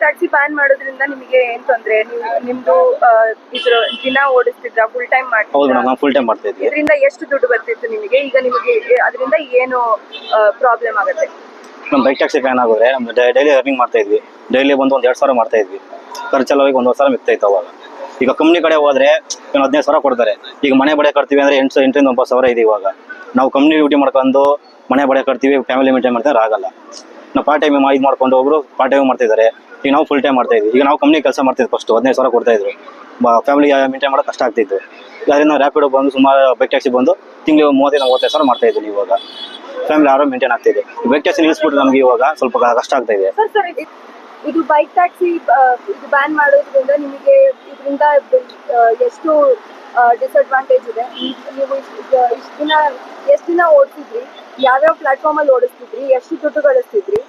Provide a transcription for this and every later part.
Taxi ban ಮಾಡೋದ್ರಿಂದ ನಿಮಗೆ ಏನ್ ತೊಂದ್ರೆ? ನೀವು ನಿಮ್ದು ಇದ್ರ ದಿನ ಓಡಿಸ್ತಿದ್ರ ಫುಲ್ ಟೈಮ್ ಹೌದು ಮಾಡ್ತಿದ್ರ ಮೇಡಮ್ ನಾವು ಫುಲ್ ಟೈಮ್ ಮಾಡ್ತಾ ಇದ್ವಿ ಇದರಿಂದ ಎಷ್ಟು ದುಡ್ಡು ಬರ್ತಿತ್ತು ನಿಮಗೆ? ಈಗ ನಿಮಗೆ ಅದರಿಂದ ಏನು ಪ್ರಾಬ್ಲಮ್ ಆಗುತ್ತೆ? ನಮ್ಮ ಬೈಕ್ ಟ್ಯಾಕ್ಸಿ ಬ್ಯಾನ್ ಆಗೋದ್ರೆ ನಮ್ಮ ಡೈಲಿ ಅರ್ನಿಂಗ್ ಮಾಡ್ತಾ ಇದ್ವಿ. ಡೈಲಿ ಬಂದು ಒಂದು ಎರಡು ಸಾವಿರ ಮಾಡ್ತಾ ಇದ್ವಿ. ಖರ್ಚೆಲ್ಲ ಹೋಗಿ ಒಂದೊಂದು ಸಾವಿರ ಮಿಕ್ತಾ ಇತ್ತು ಅವಾಗ. ಈಗ ಕಂಪ್ನಿ ಕಡೆ ಹೋದ್ರೆ ಏನು ಹದಿನೈದು ಸಾವಿರ ಕೊಡ್ತಾರೆ. ಈಗ ಮನೆ ಬಡೆ ಕಟ್ತೀವಿ ಅಂದ್ರೆ ಎಂಟು ಎಂಟರಿಂದ ಒಂಬತ್ತು ಸಾವಿರ ಇದೆ ಇವಾಗ. ನಾವು ಕಂಪ್ನಿ ಡ್ಯೂಟಿ ಮಾಡ್ಕೊಂಡು ಮನೆ ಬಡೆ ಕಟ್ತೀವಿ ಫ್ಯಾಮಿಲಿ ಮೇಂಟೈನ್ ಮಾಡ್ತಾರೆ ಆಗಲ್ಲ. ನಾವು ಪಾರ್ಟ್ ಟೈಮ್ ಇದು ಮಾಡ್ಕೊಂಡು ಒಬ್ರು ಪಾರ್ಟ್ ಟೈಮ್ ಮಾಡ್ತಿದ್ದಾರೆ ಈಗ ನಾವು ಫುಲ್ ಟೈಮ್ ಮಾಡ್ತಾ ಇದ್ವಿ. ಈಗ ನಾವು ಕಂಪ್ನಿ ಕೆಲಸ ಮಾಡ್ತಿದ್ವಿ ಫಸ್ಟ್ ಹದಿನೈದು ಸಾವಿರ ಕೊಡ್ತಾ ಇದ್ರು. ಫ್ಯಾಮಿಲಿ ಮೇಂಟೈನ್ ಮಾಡೋಕೆ ಕಷ್ಟ ಆಗ್ತಿತ್ತು. ಈಗ ರ್ಯಾಪಿಡ್ ರ್ಯಾಪಿಡೋ ಬಂದು ಸುಮಾರು ಬೈಕ್ ಟ್ಯಾಕ್ಸಿ ಬಂದು ತಿಂಗಳಿಗೆ ಮೂವತ್ತೈದು ಮೂವತ್ತೈದು ಸಾವಿರ ಮಾಡ್ತಾ ಇದ್ದೀನಿ ಇವಾಗ. ಫ್ಯಾಮಿಲಿ ಆರಾಮ್ ಮೇಂಟೈನ್ ಆಗ್ತಿದೆ. ಬೈಕ್ ಟ್ಯಾಕ್ಸಿ ನಿಲ್ಲಿಸ್ಬಿಟ್ಟು ನಮಗೆ ಇವಾಗ ಸ್ವಲ್ಪ ಕಷ್ಟ ಆಗ್ತಾ ಇದೆ. ಇದು ಬೈಕ್ ಟ್ಯಾಕ್ಸಿ ಇದು ಬ್ಯಾನ್ ಮಾಡೋದ್ರಿಂದ ನಿಮಗೆ ಇದರಿಂದ ಎಷ್ಟು ಡಿಸ್ಅಡ್ವಾಂಟೇಜ್ ಇದೆ. ನೀವು ಇಷ್ಟು ದಿನ, ಎಷ್ಟು ದಿನ ಓಡಿಸಿದ್ರಿ, ಯಾವ್ಯಾವ ಪ್ಲಾಟ್ಫಾರ್ಮ್ ಅಲ್ಲಿ ಓಡಿಸ್ತಿದ್ರಿ, ಎಷ್ಟು ದುಡ್ಡು ಗಳಿಸ್ತಿದ್ರಿ,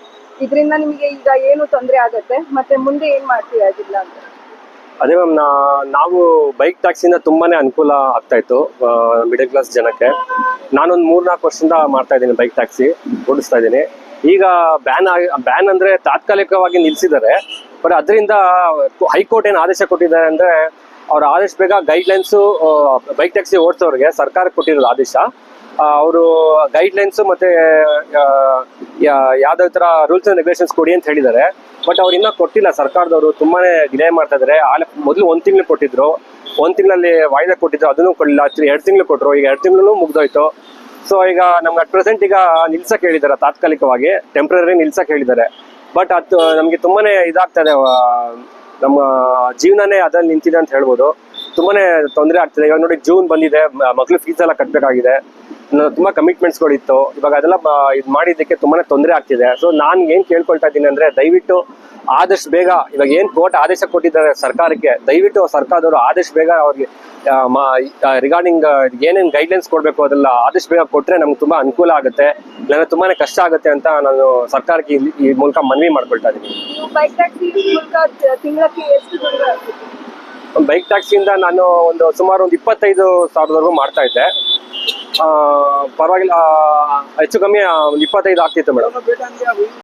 ಇದರಿಂದ ನಿಮಗೆ ಈಗ ಏನು ತೊಂದರೆ ಆಗತ್ತೆ? ಮತ್ತೆ ಮುಂದೆ ಏನು ಮಾಡ್ತೀವಿ ಆಗಿಲ್ಲ ಅಂತ? ಅದೇ ಮ್ಯಾಮ್ ನಾವು ಬೈಕ್ ಟ್ಯಾಕ್ಸಿಂದ ತುಂಬಾನೇ ಅನುಕೂಲ ಆಗ್ತಾ ಇತ್ತು ಮಿಡಲ್ ಕ್ಲಾಸ್ ಜನಕ್ಕೆ. ನಾನೊಂದು ಮೂರ್ನಾಲ್ಕು ವರ್ಷದಿಂದ ಮಾಡ್ತಾ ಇದ್ದೀನಿ ಬೈಕ್ ಟ್ಯಾಕ್ಸಿ ಓಡಿಸ್ತಾ ಇದ್ದೀನಿ. ಈಗ ಬ್ಯಾನ್ ಬ್ಯಾನ್ ಅಂದ್ರೆ ತಾತ್ಕಾಲಿಕವಾಗಿ ನಿಲ್ಸಿದ್ದಾರೆ. ಬಟ್ ಅದರಿಂದ ಹೈಕೋರ್ಟ್ ಏನು ಆದೇಶ ಕೊಟ್ಟಿದ್ದಾರೆ ಅಂದ್ರೆ ಅವ್ರ ಆದೇಶ ಬೇಗ ಗೈಡ್ಲೈನ್ಸು ಬೈಕ್ ಟ್ಯಾಕ್ಸಿ ಓಡಿಸೋರಿಗೆ ಸರ್ಕಾರ ಕೊಟ್ಟಿರೋದು ಆದೇಶ. ಅವರು ಗೈಡ್ಲೈನ್ಸ್ ಮತ್ತೆ ಯಾವ್ದಾವ್ ತರ ರೂಲ್ಸ್ ಅಂಡ್ ರೆಗ್ಯುಲೇಷನ್ಸ್ ಕೊಡಿ ಅಂತ ಹೇಳಿದ್ದಾರೆ. ಬಟ್ ಅವ್ರು ಇನ್ನೂ ಕೊಟ್ಟಿಲ್ಲ, ಸರ್ಕಾರದವರು ತುಂಬಾನೇ ಡಿಲೇ ಮಾಡ್ತಾ ಇದಾರೆ ಆಲೆ ಮೊದಲು ಒಂದ್ ತಿಂಗಳು ಕೊಟ್ಟಿದ್ರು. ಒಂದ್ ತಿಂಗಳಲ್ಲಿ ವಾಯ್ದೆ ಕೊಟ್ಟಿದ್ರು, ಅದನ್ನು ಕೊಡಲಿಲ್ಲ. ಎರಡು ತಿಂಗಳು ಕೊಟ್ಟರು ಈಗ ಎರಡು ತಿಂಗಳು ಮುಗ್ದೋಯ್ತು. ಸೊ ಈಗ ನಮ್ಗೆ ಅಟ್ ಪ್ರೆಸೆಂಟ್ ಈಗ ನಿಲ್ಸಕ್ಕೆ ಹೇಳಿದ್ದಾರೆ, ತಾತ್ಕಾಲಿಕವಾಗಿ ಟೆಂಪ್ರರಿ ನಿಲ್ಸಕ್ಕೆ ಹೇಳಿದ್ದಾರೆ. ಬಟ್ ಅದು, ನಮಗೆ ತುಂಬಾ ಇದಾಗ್ತದೆ ನಮ್ಮ ಜೀವನನೇ ಅದ್ರಲ್ಲಿ ನಿಂತಿದೆ ಅಂತ ಹೇಳ್ಬೋದು. ತುಂಬಾ ತೊಂದರೆ ಆಗ್ತಿದೆ. ಇವಾಗ ನೋಡಿ, ಜೂನ್ ಬಂದಿದೆ ಮಕ್ಳು ಫೀಸ್ ಎಲ್ಲ ಕಟ್ಟಬೇಕಾಗಿದೆ ತುಂಬಾ ಕಮಿಟ್ಮೆಂಟ್ಸ್ಗಳಿತ್ತು ಇವಾಗ ಅದೆಲ್ಲ ಇದ್ ಮಾಡಿದ್ದಕ್ಕೆ ತುಂಬಾ ತೊಂದರೆ ಆಗ್ತಿದೆ. ಸೊ ನಾನು ಏನು ಕೇಳ್ಕೊಳ್ತಾ ಇದ್ದೀನಿ ಅಂದ್ರೆ, ದಯವಿಟ್ಟು ಆದಷ್ಟು ಬೇಗ ಇವಾಗ ಏನ್ ಕೋರ್ಟ್ ಆದೇಶ ಕೊಟ್ಟಿದ್ದಾರೆ ಸರ್ಕಾರಕ್ಕೆ ದಯವಿಟ್ಟು ಸರ್ಕಾರದವರು ಆದಷ್ಟು ಬೇಗ ಅವ್ರಿಗೆ ರಿಗಾರ್ಡಿಂಗ್ ಏನೇನ್ ಗೈಡ್ಲೈನ್ಸ್ ಕೊಡ್ಬೇಕು ಅದೆಲ್ಲ ಆದಷ್ಟು ಬೇಗ ಕೊಟ್ರೆ ನಮ್ಗೆ ತುಂಬಾ ಅನುಕೂಲ ಆಗುತ್ತೆ. ನನಗೆ ತುಂಬಾನೇ ಕಷ್ಟ ಆಗುತ್ತೆ ಅಂತ ನಾನು ಸರ್ಕಾರಕ್ಕೆ ಈ ಮೂಲಕ ಮನವಿ ಮಾಡ್ಕೊಳ್ತಾ ಇದ್ದೀನಿ. ಬೈಕ್ ಟ್ಯಾಕ್ಸಿಯಿಂದ ನಾನು ಒಂದು ಸುಮಾರು ಒಂದು ಇಪ್ಪತ್ತೈದು ಸಾವಿರದವರೆಗೂ ಮಾಡ್ತಾ ಇದ್ದೆ. ಪರವಾಗಿಲ್ಲ ಹೆಚ್ಚು ಕಮ್ಮಿ ಒಂದು ಇಪ್ಪತ್ತೈದು ಆಗ್ತಿತ್ತು ಮೇಡಮ್.